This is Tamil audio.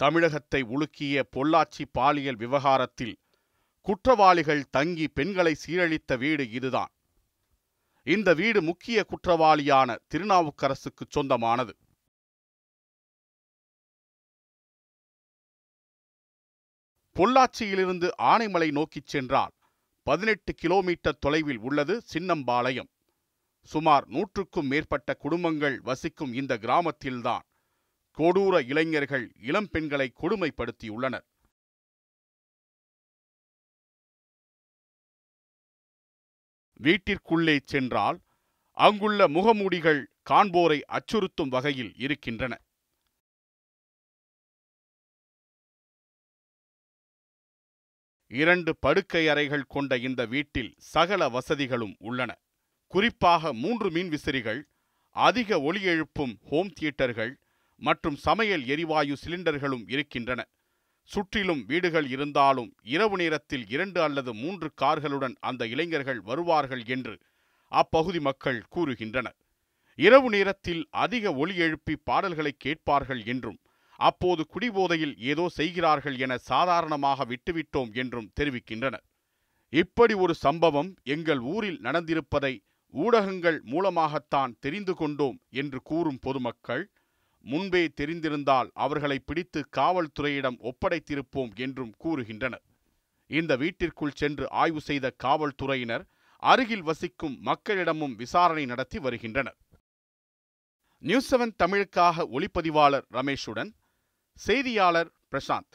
தமிழகத்தை உலுக்கிய பொள்ளாச்சி பாலியல் விவகாரத்தில் குற்றவாளிகள் தங்கி பெண்களை சீரழித்த வீடு இதுதான். இந்த வீடு முக்கிய குற்றவாளியான திருநாவுக்கரசுக்கு சொந்தமானது. பொள்ளாச்சியிலிருந்து ஆனைமலை நோக்கிச் சென்றால் பதினெட்டு கிலோமீட்டர் தொலைவில் உள்ளது சின்னம்பாளையம். சுமார் நூற்றுக்கும் மேற்பட்ட குடும்பங்கள் வசிக்கும் இந்த கிராமத்தில்தான் கொடூர இளைஞர்கள் இளம் பெண்களை கொடுமைப்படுத்தியுள்ளனர். வீட்டிற்குள்ளே சென்றால் அங்குள்ள முகமூடிகள் காண்போரை அச்சுறுத்தும் வகையில் இருக்கின்றன. இரண்டு படுக்கை அறைகள் கொண்ட இந்த வீட்டில் சகல வசதிகளும் உள்ளன. குறிப்பாக மூன்று மின்விசிறிகள் அதிக ஒளி எழுப்பும் ஹோம் தியேட்டர்கள் மற்றும் சமையல் எரிவாயு சிலிண்டர்களும் இருக்கின்றன. சுற்றிலும் வீடுகள் இருந்தாலும் இரவு நேரத்தில் இரண்டு அல்லது மூன்று கார்களுடன் அந்த இளைஞர்கள் வருவார்கள் என்று அப்பகுதி மக்கள் கூறுகின்றனர். இரவு நேரத்தில் அதிக ஒலி எழுப்பி பாடல்களை கேட்பார்கள் என்றும் அப்போது குடிபோதையில் ஏதோ செய்கிறார்கள் என சாதாரணமாக விட்டுவிட்டோம் என்றும் தெரிவிக்கின்றனர். இப்படி ஒரு சம்பவம் எங்கள் ஊரில் நடந்திருப்பதை ஊடகங்கள் மூலமாகத்தான் தெரிந்து கொண்டோம் என்று கூறும் பொதுமக்கள் முன்பே தெரிந்திருந்தால் அவர்களை பிடித்து காவல்துறையிடம் ஒப்படைத்திருப்போம் என்றும் கூறுகின்றனர். இந்த வீட்டிற்குள் சென்று ஆய்வு செய்த காவல்துறையினர் அருகில் வசிக்கும் மக்களிடமும் விசாரணை நடத்தி வருகின்றனர். நியூஸ் செவன் தமிழுக்காக ஒளிப்பதிவாளர் ரமேஷுடன் செய்தியாளர் பிரசாந்த்.